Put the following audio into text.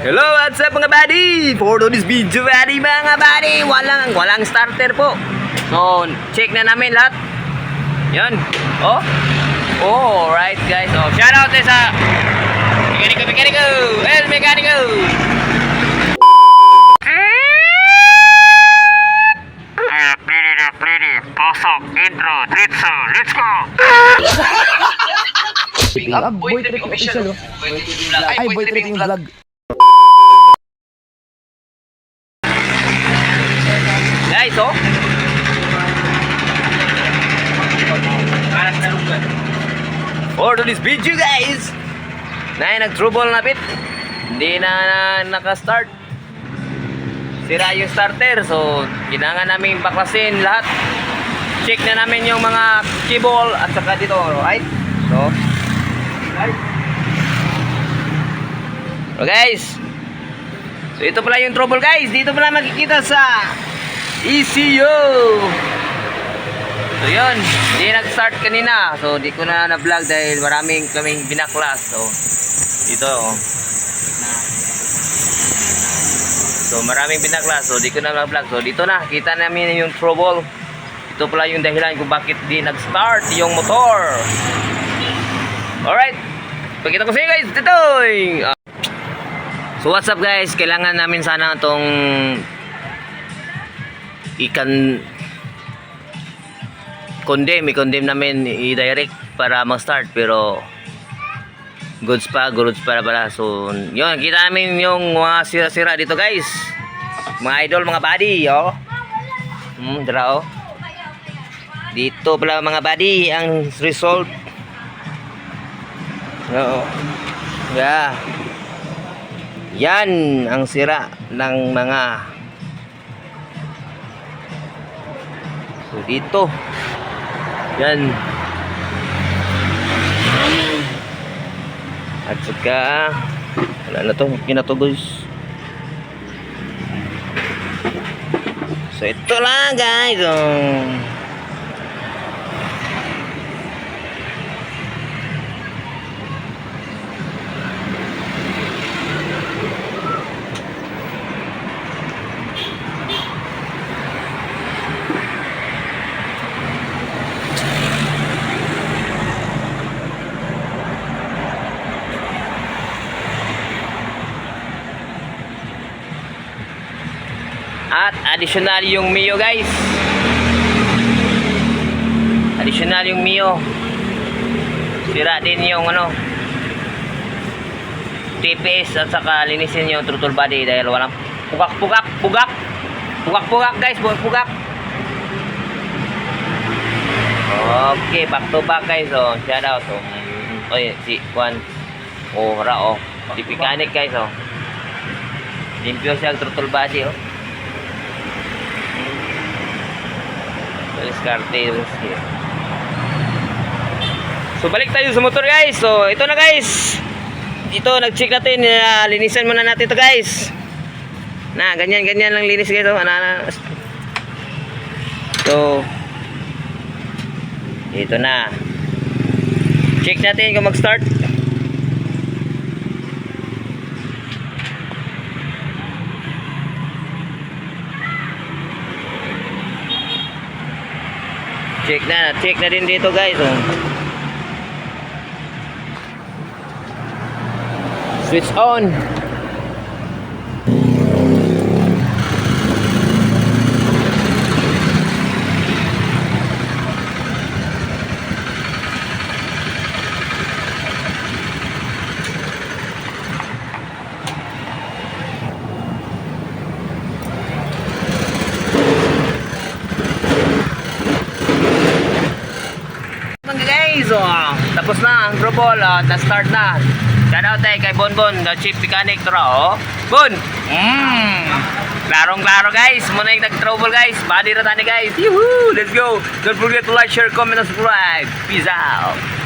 Hello, what's up mga buddy? For today's video buddy mga buddy, walang walang starter po. So, check na namin lahat. Yan. Oh. Oh, right guys. Oh, shout out tayo sa Mekaniko, Mekaniko. El Mekaniko. Pasok, intro, tritso, let's go! Boy Tripping Official, oh. Ay, Boy Tripping Vlog. Guys, oh. For today's video, guys. Na nag-trouble na bit. Hindi na, na naka-start. Sira yung starter. So, kailangan namin baklasin lahat. Check na namin yung mga cable at saka dito, right? So, right. So, guys. So, ito pala yung trouble, guys. Dito pala makikita sa ECU. So yun, hindi nag-start kanina. So di ko na na-vlog dahil maraming kaming binaklas. So dito oh. So maraming binaklas. So di ko na na-vlog. So dito na, kita namin yung trouble. Ito pala yung dahilan kung bakit di nag-start yung motor. Alright. Pakita ko sa inyo guys. Dito. Ah. So what's up guys? Kailangan namin sana itong ikan condemn, i-condemn namin i-direct para mag-start pero goods pa, goods para pala. So, yun, kita namin yung mga sira-sira dito guys. Mga idol, mga buddy, oh. Hmm, dira oh. Dito pala mga buddy ang result. Oo. Yeah. Yan ang sira ng mga So dito. Yan. At saka wala na to, okay to guys. So ito lang guys. Oh. At additional yung Mio guys. Additional yung Mio. Sira din yung ano. TPS at saka linisin yung throttle body dahil walang pugak-pugak, pugak. Pugak-pugak guys, pugak-pugak. Okay, back to back guys. Oh, shout out. Oh, oy, si Juan. Oh, ra oh. Si Picanic guys oh. Limpyo siya ang throttle body oh. Diskarte So balik tayo sa motor guys. So ito na guys. Ito nag-check natin, uh, linisan muna natin ito guys. Na, ganyan ganyan lang linis guys. Oh. Ana, ana. So ito na. Check natin kung mag-start. Check na, check na din dito guys. Oh. Switch on. Guys, oh, tapos na ang trouble at na-start na. Shout out tayo kay Bonbon, the chief mechanic tro. Oh. Bon! Mmm! Klarong-klaro guys, muna yung nag-trouble guys. Body na tani guys. Yuhuu! Let's go! Don't forget to like, share, comment, and subscribe. Peace out!